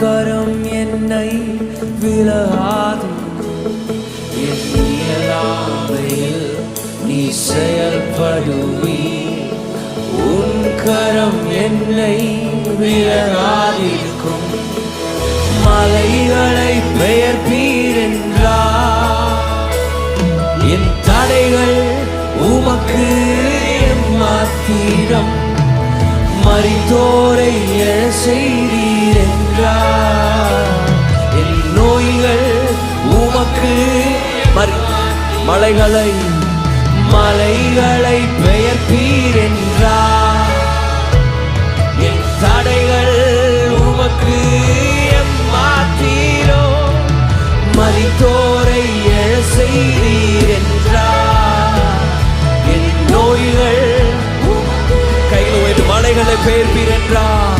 கரம் என்னை விலகாது என் இயலாமையில் நீ செயல்படுவி உன் கரம் என்னை விலகாதிருக்கும் மலைகளை பெயர்ப்பீர் என்றார் என் தடைகள் உமக்கு மாத்திரம். மறித்தோரை எழ செய்தீர். வாக்கு மறி- மலைகளை மலைகளை பெயர்ப்பீர் என்றார் என் தடைகள் உமக்கு மாத்தீரோ மறித்தோரை எழ செய்தீர் என்றார் என் நோய்கள் கையில் உயர்ந்து மலைகளை பெயர்ப்பீர் என்றார்